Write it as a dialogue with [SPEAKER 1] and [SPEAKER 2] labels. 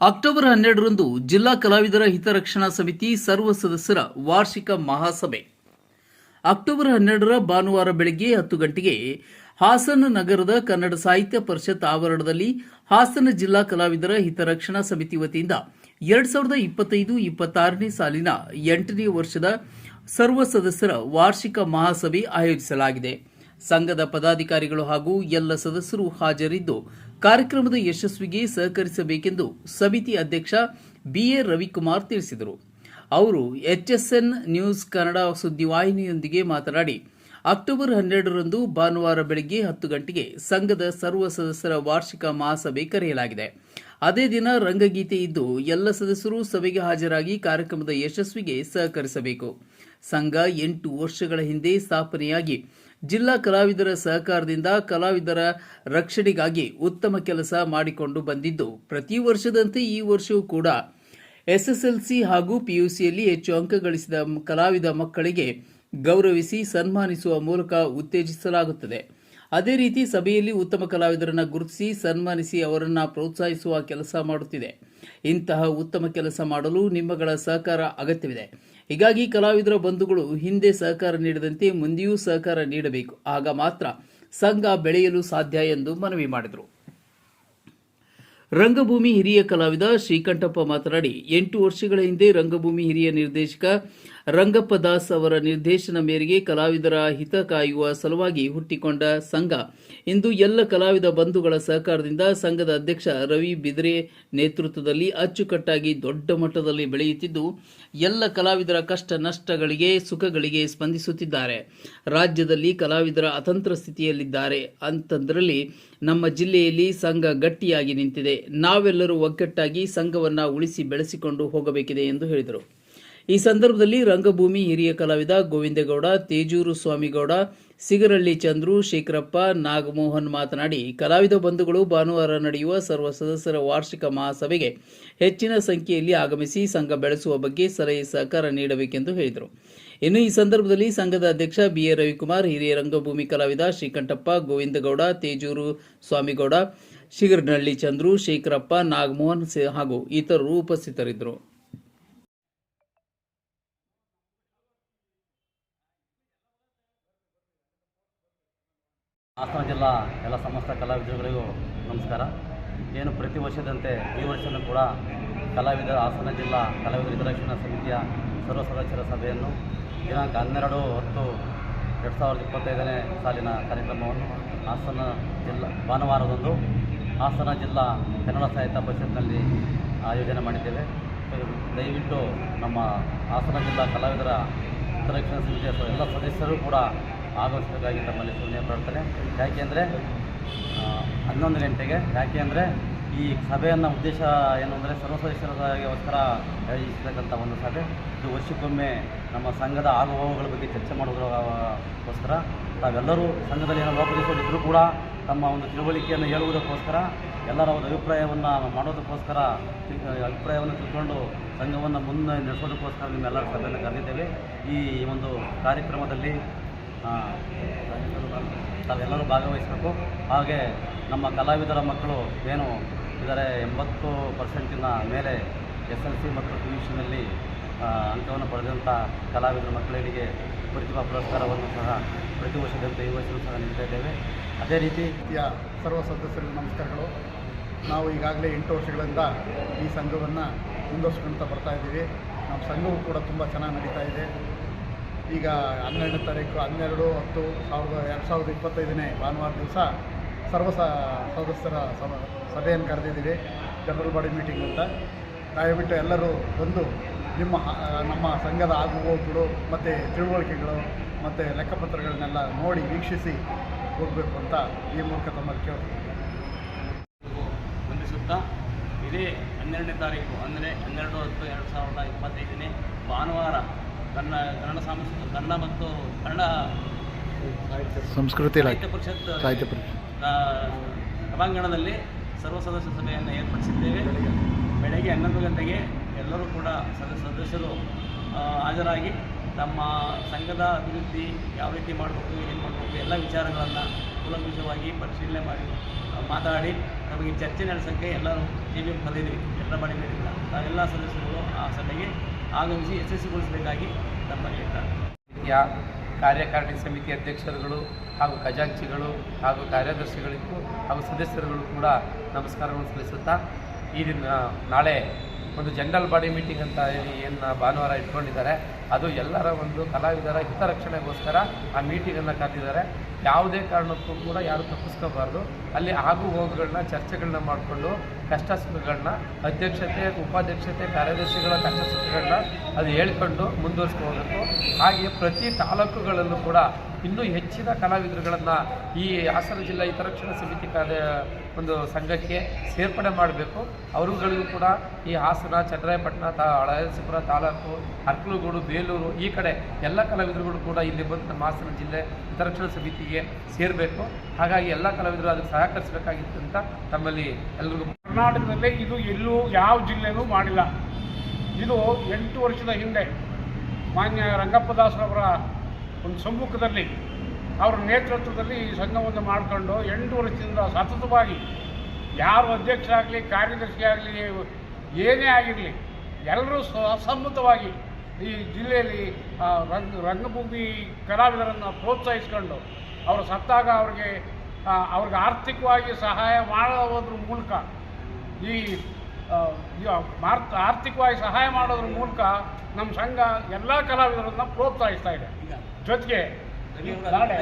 [SPEAKER 1] October ಹನ್ನೆರಡರಂದು ಜಿಲ್ಲಾ ಕಲಾವಿದರ ಹಿತರಕ್ಷಣಾ ಸಮಿತಿ ಸರ್ವ ಸದಸ್ಯರ ವಾರ್ಷಿಕ ಮಹಾಸಭೆ. ಅಕ್ಟೋಬರ್ ಹನ್ನೆರಡರ ಭಾನುವಾರ ಬೆಳಗ್ಗೆ ಹತ್ತು ಗಂಟೆಗೆ ಹಾಸನ ನಗರದ ಕನ್ನಡ ಸಾಹಿತ್ಯ ಪರಿಷತ್ ಆವರಣದಲ್ಲಿ ಹಾಸನ ಜಿಲ್ಲಾ ಕಲಾವಿದರ ಹಿತರಕ್ಷಣಾ ಸಮಿತಿ ವತಿಯಿಂದ ಎರಡ್ ಸಾವಿರದ ಇಪ್ಪತ್ತೈದು ಇಪ್ಪತ್ತಾರನೇ ಸಾಲಿನ ಎಂಟನೇ ವರ್ಷದ ಸರ್ವ ಸದಸ್ಯರ ವಾರ್ಷಿಕ ಮಹಾಸಭೆ ಆಯೋಜಿಸಲಾಗಿದೆ. ಸಂಘದ ಪದಾಧಿಕಾರಿಗಳು ಹಾಗೂ ಎಲ್ಲ ಸದಸ್ಯರು ಹಾಜರಿದ್ದು ಕಾರ್ಯಕ್ರಮದ ಯಶಸ್ವಿಗೆ ಸಹಕರಿಸಬೇಕೆಂದು ಸಮಿತಿ ಅಧ್ಯಕ್ಷ ಬಿಎ ರವಿಕುಮಾರ್ ತಿಳಿಸಿದರು. ಅವರು ಎಚ್ಎಸ್ಎನ್ ನ್ಯೂಸ್ ಕನ್ನಡ ಸುದ್ದಿವಾಹಿನಿಯೊಂದಿಗೆ ಮಾತನಾಡಿ, ಅಕ್ಟೋಬರ್ ಹನ್ನೆರಡರಂದು ಭಾನುವಾರ ಬೆಳಗ್ಗೆ ಹತ್ತು ಗಂಟೆಗೆ ಸಂಘದ ಸರ್ವ ಸದಸ್ಯರ ವಾರ್ಷಿಕ ಮಹಾಸಭೆ ಕರೆಯಲಾಗಿದೆ. ಅದೇ ದಿನ ರಂಗಗೀತೆ ಇದ್ದು ಎಲ್ಲ ಸದಸ್ಯರು ಸಭೆಗೆ ಹಾಜರಾಗಿ ಕಾರ್ಯಕ್ರಮದ ಯಶಸ್ವಿಗೆ ಸಹಕರಿಸಬೇಕು. ಸಂಘ ಎಂಟು ವರ್ಷಗಳ ಹಿಂದೆ ಸ್ಥಾಪನೆಯಾಗಿ ಜಿಲ್ಲಾ ಕಲಾವಿದರ ಸಹಕಾರದಿಂದ ಕಲಾವಿದರ ರಕ್ಷಣೆಗಾಗಿ ಉತ್ತಮ ಕೆಲಸ ಮಾಡಿಕೊಂಡು ಬಂದಿದ್ದು, ಪ್ರತಿ ವರ್ಷದಂತೆ ಈ ವರ್ಷವೂ ಕೂಡ ಎಸ್ಎಸ್ಎಲ್ಸಿ ಹಾಗೂ ಪಿಯುಸಿಯಲ್ಲಿ ಹೆಚ್ಚು ಅಂಕ ಗಳಿಸಿದ ಕಲಾವಿದ ಮಕ್ಕಳಿಗೆ ಗೌರವಿಸಿ ಸನ್ಮಾನಿಸುವ ಮೂಲಕ ಉತ್ತೇಜಿಸಲಾಗುತ್ತದೆ. ಅದೇ ರೀತಿ ಸಭೆಯಲ್ಲಿ ಉತ್ತಮ ಕಲಾವಿದರನ್ನು ಗುರುತಿಸಿ ಸನ್ಮಾನಿಸಿ ಅವರನ್ನು ಪ್ರೋತ್ಸಾಹಿಸುವ ಕೆಲಸ ಮಾಡುತ್ತಿದೆ. ಇಂತಹ ಉತ್ತಮ ಕೆಲಸ ಮಾಡಲು ನಿಮ್ಮಗಳ ಸಹಕಾರ ಅಗತ್ಯವಿದೆ. ಹೀಗಾಗಿ ಕಲಾವಿದರ ಬಂಧುಗಳು ಹಿಂದೆ ಸಹಕಾರ ನೀಡದಂತೆ ಮುಂದೆಯೂ ಸಹಕಾರ ನೀಡಬೇಕು. ಆಗ ಮಾತ್ರ ಸಂಘ ಬೆಳೆಯಲು ಸಾಧ್ಯ ಎಂದು ಮನವಿ ಮಾಡಿದರು. ರಂಗಭೂಮಿ ಹಿರಿಯ ಕಲಾವಿದ ಶ್ರೀಕಂಠಪ್ಪ ಮಾತನಾಡಿ, ಎಂಟು ವರ್ಷಗಳ ಹಿಂದೆ ರಂಗಭೂಮಿ ಹಿರಿಯ ನಿರ್ದೇಶಕ ರಂಗಪ್ಪ ದಾಸ್ ಅವರ ನಿರ್ದೇಶನ ಮೇರೆಗೆ ಕಲಾವಿದರ ಹಿತ ಕಾಯುವ ಸಲುವಾಗಿ ಹುಟ್ಟಿಕೊಂಡ ಸಂಘ. ಇಂದು ಎಲ್ಲ ಕಲಾವಿದ ಬಂಧುಗಳ ಸಹಕಾರದಿಂದ ಸಂಘದ ಅಧ್ಯಕ್ಷ ರವಿ ಬಿದ್ರೆ ನೇತೃತ್ವದಲ್ಲಿ ಅಚ್ಚುಕಟ್ಟಾಗಿ ದೊಡ್ಡ ಮಟ್ಟದಲ್ಲಿ ಬೆಳೆಯುತ್ತಿದ್ದು, ಎಲ್ಲ ಕಲಾವಿದರ ಕಷ್ಟ ನಷ್ಟಗಳಿಗೆ, ಸುಖಗಳಿಗೆ ಸ್ಪಂದಿಸುತ್ತಿದ್ದಾರೆ. ರಾಜ್ಯದಲ್ಲಿ ಕಲಾವಿದರ ಅತಂತ್ರ ಸ್ಥಿತಿಯಲ್ಲಿದ್ದಾರೆ. ಅಂತಂದ್ರಲ್ಲಿ ನಮ್ಮ ಜಿಲ್ಲೆಯಲ್ಲಿ ಸಂಘ ಗಟ್ಟಿಯಾಗಿ ನಿಂತಿದೆ. ನಾವೆಲ್ಲರೂ ಒಗ್ಗಟ್ಟಾಗಿ ಸಂಘವನ್ನು ಉಳಿಸಿ ಬೆಳೆಸಿಕೊಂಡು ಹೋಗಬೇಕಿದೆ ಎಂದು ಹೇಳಿದರು. ಈ ಸಂದರ್ಭದಲ್ಲಿ ರಂಗಭೂಮಿ ಹಿರಿಯ ಕಲಾವಿದ ಗೋವಿಂದೇಗೌಡ, ತೇಜೂರು ಸ್ವಾಮಿಗೌಡ, ಸಿಗರಳ್ಳಿ ಚಂದ್ರು, ಶೇಖರಪ್ಪ, ನಾಗಮೋಹನ್ ಮಾತನಾಡಿ, ಕಲಾವಿದ ಬಂಧುಗಳು ಭಾನುವಾರ ನಡೆಯುವ ಸರ್ವ ಸದಸ್ಯರ ವಾರ್ಷಿಕ ಮಹಾಸಭೆಗೆ ಹೆಚ್ಚಿನ ಸಂಖ್ಯೆಯಲ್ಲಿ ಆಗಮಿಸಿ ಸಂಘ ಬೆಳೆಸುವ ಬಗ್ಗೆ ಸಲಹೆ ಸಹಕಾರ ನೀಡಬೇಕೆಂದು ಹೇಳಿದರು. ಇನ್ನು ಈ ಸಂದರ್ಭದಲ್ಲಿ ಸಂಘದ ಅಧ್ಯಕ್ಷ ಬಿಎ ರವಿಕುಮಾರ್ ಹಿರಿಯ ರಂಗಭೂಮಿ ಕಲಾವಿದ ಶ್ರೀಕಂಠಪ್ಪ, ಗೋವಿಂದಗೌಡ, ತೇಜೂರು ಸ್ವಾಮಿಗೌಡ ಶಿಗರ್ನಳ್ಳಿ ಚಂದ್ರು, ಶೇಖರಪ್ಪ, ನಾಗಮೋಹನ್ ಹಾಗೂ ಇತರರು ಉಪಸ್ಥಿತರಿದ್ದರು.
[SPEAKER 2] ಹಾಸನ ಜಿಲ್ಲಾ ಎಲ್ಲ ಸಮಸ್ತ ಕಲಾವಿದರುಗಳಿಗೂ ನಮಸ್ಕಾರ. ಏನು ಪ್ರತಿ ವರ್ಷದಂತೆ ಈ ವರ್ಷವೂ ಕೂಡ ಕಲಾವಿದ ಹಾಸನ ಜಿಲ್ಲಾ ಕಲಾವಿದರ ಹಿತರಕ್ಷಣಾ ಸಮಿತಿಯ ಸರ್ವ ಸದಸ್ಯರ ಸಭೆಯನ್ನು ದಿನಾಂಕ ಹನ್ನೆರಡು ಹತ್ತು ಎರಡು ಸಾವಿರದ ಇಪ್ಪತ್ತೈದನೇ ಸಾಲಿನ ಕಾರ್ಯಕ್ರಮವನ್ನು ಹಾಸನ ಜಿಲ್ಲಾ ಭಾನುವಾರದಂದು ಹಾಸನ ಜಿಲ್ಲಾ ಕನ್ನಡ ಸಾಹಿತ್ಯ ಪರಿಷತ್ನಲ್ಲಿ ಆಯೋಜನೆ ಮಾಡಿದ್ದೇವೆ. ದಯವಿಟ್ಟು ನಮ್ಮ ಹಾಸನ ಜಿಲ್ಲಾ ಕಲಾವಿದರ ಹಿತರಕ್ಷಣಾ ಸಮಿತಿಯ ಎಲ್ಲ ಸದಸ್ಯರು ಕೂಡ ಆಗಮಿಸಬೇಕಾಗಿ ತಮ್ಮಲ್ಲಿ ಸೂಚನೆ ಯಾಕೆ ಅಂದರೆ ಹನ್ನೊಂದು ಗಂಟೆಗೆ, ಯಾಕೆ ಅಂದರೆ ಈ ಸಭೆಯನ್ನು ಉದ್ದೇಶ ಏನು ಅಂದರೆ ಸರ್ವ ಸದಸ್ಯರಿಗೋಸ್ಕರ ಆಯೋಜಿಸತಕ್ಕಂಥ ಒಂದು ಸಭೆ. ಇದು ವರ್ಷಕ್ಕೊಮ್ಮೆ ನಮ್ಮ ಸಂಘದ ಆಗುಹೋಗುಗಳ ಬಗ್ಗೆ ಚರ್ಚೆ ಮಾಡೋದಕ್ಕೋಸ್ಕರ ತಾವೆಲ್ಲರೂ ಸಂಘದಲ್ಲಿ ಏನೋ ಲೋಪದೋಷಗಳಿದ್ದರೂ ಕೂಡ ತಮ್ಮ ಒಂದು ತಿಳುವಳಿಕೆಯನ್ನು ಹೇಳುವುದಕ್ಕೋಸ್ಕರ, ಎಲ್ಲರ ಒಂದು ಅಭಿಪ್ರಾಯವನ್ನು ಮಾಡೋದಕ್ಕೋಸ್ಕರ ಅಭಿಪ್ರಾಯವನ್ನು ತಿಳ್ಕೊಂಡು ಸಂಘವನ್ನು ಮುಂದೆ ನಡೆಸೋದಕ್ಕೋಸ್ಕರ ನಿಮ್ಮೆಲ್ಲರ ಸಭೆಯನ್ನು ಕರೆದಿದ್ದೇವೆ. ಈ ಒಂದು ಕಾರ್ಯಕ್ರಮದಲ್ಲಿ ತಾವೆಲ್ಲರೂ ಭಾಗವಹಿಸಬೇಕು. ಹಾಗೆ ನಮ್ಮ ಕಲಾವಿದರ ಮಕ್ಕಳು ಏನು ಇದ್ದಾರೆ, ಎಂಬತ್ತು ಪರ್ಸೆಂಟಿನ ಮೇಲೆ ಎಸ್ ಎಲ್ ಸಿ ಮತ್ತು ಪಿ ಯು ಸಿನಲ್ಲಿ ಅಂಕವನ್ನು ಪಡೆದಂಥ ಕಲಾವಿದರ ಮಕ್ಕಳಿಗೆ ಪ್ರತಿಭಾ ಪುರಸ್ಕಾರವನ್ನು ಸಹ ಪ್ರತಿ ವರ್ಷದಂತೆ ಈ ವರ್ಷವೂ ಸಹ ನೀಡ್ತಾ ಇದ್ದೇವೆ. ಅದೇ ರೀತಿ
[SPEAKER 3] ಸರ್ವ ಸದಸ್ಯರಿಗೆ ನಮಸ್ಕಾರಗಳು. ನಾವು ಈಗಾಗಲೇ ಎಂಟು ವರ್ಷಗಳಿಂದ ಈ ಸಂಘವನ್ನು ಮುಂದುವರ್ಸ್ಕೊಳ್ತಾ ಬರ್ತಾ ಇದ್ದೀವಿ. ನಮ್ಮ ಸಂಘವು ಕೂಡ ತುಂಬ ಚೆನ್ನಾಗಿ ನಡೀತಾ ಇದೆ. ಈಗ ಹನ್ನೆರಡನೇ ತಾರೀಕು ಹನ್ನೆರಡು ಹತ್ತು ಸಾವಿರದ ಎರಡು ಸಾವಿರದ ಇಪ್ಪತ್ತೈದನೇ ಭಾನುವಾರ ದಿವಸ ಸರ್ವ ಸದಸ್ಯರ ಸಭ ಸಭೆಯನ್ನು ಕರೆದಿದ್ದೀವಿ, ಜನರಲ್ ಬಾಡಿ ಮೀಟಿಂಗ್ ಅಂತ. ದಯವಿಟ್ಟು ಎಲ್ಲರೂ ಬಂದು ನಿಮ್ಮ ನಮ್ಮ ಸಂಘದ ಆಗುಹೋಗುಗಳು ಮತ್ತು ತಿಳುವಳಿಕೆಗಳು ಮತ್ತು ಲೆಕ್ಕಪತ್ರಗಳನ್ನೆಲ್ಲ ನೋಡಿ ವೀಕ್ಷಿಸಿ ಹೋಗಬೇಕು ಅಂತ ಈ ಮೂಲಕ ತಮ್ಮಲ್ಲಿ ಕೇಳ್ತೀನಿ
[SPEAKER 4] ವಂದಿಸುತ್ತಾ ಇದೇ ಹನ್ನೆರಡನೇ ತಾರೀಕು, ಅಂದರೆ ಹನ್ನೆರಡು ಹತ್ತು ಎರಡು ಸಾವಿರದ ಇಪ್ಪತ್ತೈದನೇ ಭಾನುವಾರ ಕನ್ನಡ ಕನ್ನಡ ಸಾಂಸ್ಕೃತಿಕ ಕನ್ನಡ ಮತ್ತು ಕನ್ನಡ
[SPEAKER 3] ಸಂಸ್ಕೃತಿ
[SPEAKER 4] ಸಾಹಿತ್ಯ ಪರಿಷತ್
[SPEAKER 3] ಸಾಹಿತ್ಯ ಪರಿಷತ್.
[SPEAKER 4] ಸಭಾಂಗಣದಲ್ಲಿ ಸರ್ವ ಸದಸ್ಯ ಸಭೆಯನ್ನು ಏರ್ಪಡಿಸಿದ್ದೇವೆ. ಬೆಳಗ್ಗೆ ಹನ್ನೊಂದು ಗಂಟೆಗೆ ಎಲ್ಲರೂ ಕೂಡ ಸದಸ್ಯ ಸದಸ್ಯರು ಹಾಜರಾಗಿ ತಮ್ಮ ಸಂಘದ ಅಭಿವೃದ್ಧಿ ಯಾವ ರೀತಿ ಮಾಡಬೇಕು ಏನು ಮಾಡಬೇಕು ಎಲ್ಲ ವಿಚಾರಗಳನ್ನು ಕೂಲಂಕುಷವಾಗಿ ಪರಿಶೀಲನೆ ಮಾಡಿ ಮಾತಾಡಿ ನಮಗೆ ಚರ್ಚೆ ನಡೆಸೋಕ್ಕೆ ಎಲ್ಲರೂ ಟಿ ವಿ ಕರೆದಿದ್ವಿ ಎಲ್ಲ ಮೇಲಿಂದ ನಾವೆಲ್ಲ ಸದಸ್ಯರುಗಳು ಆ ಸಭೆಗೆ ಆಗಮಿಸಿ ಯಶಸ್ವಿಗೊಳಿಸಬೇಕಾಗಿ ತಮ್ಮಲ್ಲಿ
[SPEAKER 5] ಸಮಿತಿಯ ಕಾರ್ಯಕಾರಿಣಿ ಸಮಿತಿ ಅಧ್ಯಕ್ಷರುಗಳು ಹಾಗೂ ಖಜಾಂಚಿಗಳು ಹಾಗೂ ಕಾರ್ಯದರ್ಶಿಗಳಿಗೂ ಹಾಗೂ ಸದಸ್ಯರುಗಳು ಕೂಡ ನಮಸ್ಕಾರವನ್ನು ಸಲ್ಲಿಸುತ್ತಾ ಈ ದಿನ, ನಾಳೆ ಒಂದು ಜನರಲ್ ಬಾಡಿ ಮೀಟಿಂಗ್ ಅಂತ ಏನು ಭಾನುವಾರ ಇಟ್ಕೊಂಡಿದ್ದಾರೆ. ಅದು ಎಲ್ಲರ ಒಂದು ಕಲಾವಿದರ ಹಿತರಕ್ಷಣೆಗೋಸ್ಕರ ಆ ಮೀಟಿಂಗನ್ನು ಕರೆದಿದ್ದಾರೆ ಯಾವುದೇ ಕಾರಣಕ್ಕೂ ಕೂಡ ಯಾರು ತಪ್ಪಿಸ್ಕೋಬಾರ್ದು. ಅಲ್ಲಿ ಆಗು ಹೋಗುಗಳನ್ನ, ಚರ್ಚೆಗಳನ್ನ ಮಾಡಿಕೊಂಡು ಕಷ್ಟ ಸುಖಗಳನ್ನ ಅಧ್ಯಕ್ಷತೆ, ಉಪಾಧ್ಯಕ್ಷತೆ, ಕಾರ್ಯದರ್ಶಿಗಳ ಕಷ್ಟ ಸುಖಗಳನ್ನ ಅದು ಹೇಳ್ಕೊಂಡು ಮುಂದುವರಿಸ್ಕೋಬೇಕು. ಹಾಗೆ ಪ್ರತಿ ತಾಲೂಕುಗಳಲ್ಲೂ ಕೂಡ ಇನ್ನೂ ಹೆಚ್ಚಿನ ಕಲಾವಿದರುಗಳನ್ನು ಈ ಹಾಸನ ಜಿಲ್ಲಾ ಹಿತರಕ್ಷಣಾ ಸಮಿತಿ ಕಾರ್ಯ ಒಂದು ಸಂಘಕ್ಕೆ ಸೇರ್ಪಡೆ ಮಾಡಬೇಕು. ಅವರುಗಳಿಗೂ ಕೂಡ ಈ ಹಾಸನ ಚಂದ್ರಾಯಪಟ್ಟಣ ತಾ ಹಳಸಿಪುರ ತಾಲೂಕು, ಅರ್ಕಲಗೂಡು, ಬೇಲೂರು ಈ ಕಡೆ ಎಲ್ಲ ಕಲಾವಿದರುಗಳು ಕೂಡ ಇಲ್ಲಿ ಬಂದು ನಮ್ಮ ಹಾಸನ ಜಿಲ್ಲೆ ಹಿತರಕ್ಷಣಾ ಸಮಿತಿಗೆ ಸೇರಬೇಕು. ಹಾಗಾಗಿ ಎಲ್ಲ ಕಲಾವಿದರು ಅದಕ್ಕೆ ಸಹಕರಿಸಬೇಕಾಗಿತ್ತು ಅಂತ ತಮ್ಮಲ್ಲಿ ಎಲ್ರಿಗೂ
[SPEAKER 6] ಕರ್ನಾಟಕದಲ್ಲೇ ಇದು ಎಲ್ಲೂ ಯಾವ ಜಿಲ್ಲೆನೂ ಮಾಡಿಲ್ಲ. ಇದು ಎಂಟು ವರ್ಷದ ಹಿಂದೆ ಮಾನ್ಯ ರಂಗಪ್ಪ ದಾಸರವರ ಒಂದು ಸಮ್ಮುಖದಲ್ಲಿ ಅವರ ನೇತೃತ್ವದಲ್ಲಿ ಈ ಸಂಘವನ್ನು ಮಾಡಿಕೊಂಡು ಎಂಟು ವರ್ಷದಿಂದ ಸತತವಾಗಿ ಯಾರು ಅಧ್ಯಕ್ಷರಾಗಲಿ ಕಾರ್ಯದರ್ಶಿ ಆಗಲಿ ಏನೇ ಆಗಿರಲಿ, ಎಲ್ಲರೂ ಸಮ್ಮತವಾಗಿ ಈ ಜಿಲ್ಲೆಯಲ್ಲಿ ರಂಗ, ರಂಗಭೂಮಿ ಕಲಾವಿದರನ್ನು ಪ್ರೋತ್ಸಾಹಿಸ್ಕೊಂಡು ಅವರು ಸತ್ತಾಗ ಅವ್ರಿಗೆ ಅವ್ರಿಗೆ ಆರ್ಥಿಕವಾಗಿ ಸಹಾಯ ಮಾಡೋದ್ರ ಮೂಲಕ ಈ ಆರ್ಥಿಕವಾಗಿ ಸಹಾಯ ಮಾಡೋದ್ರ ಮೂಲಕ ನಮ್ಮ ಸಂಘ ಎಲ್ಲ ಕಲಾವಿದರನ್ನು ಪ್ರೋತ್ಸಾಹಿಸ್ತಾ ಇದೆ. ಜೊತೆಗೆ
[SPEAKER 4] ನಾಳೆ.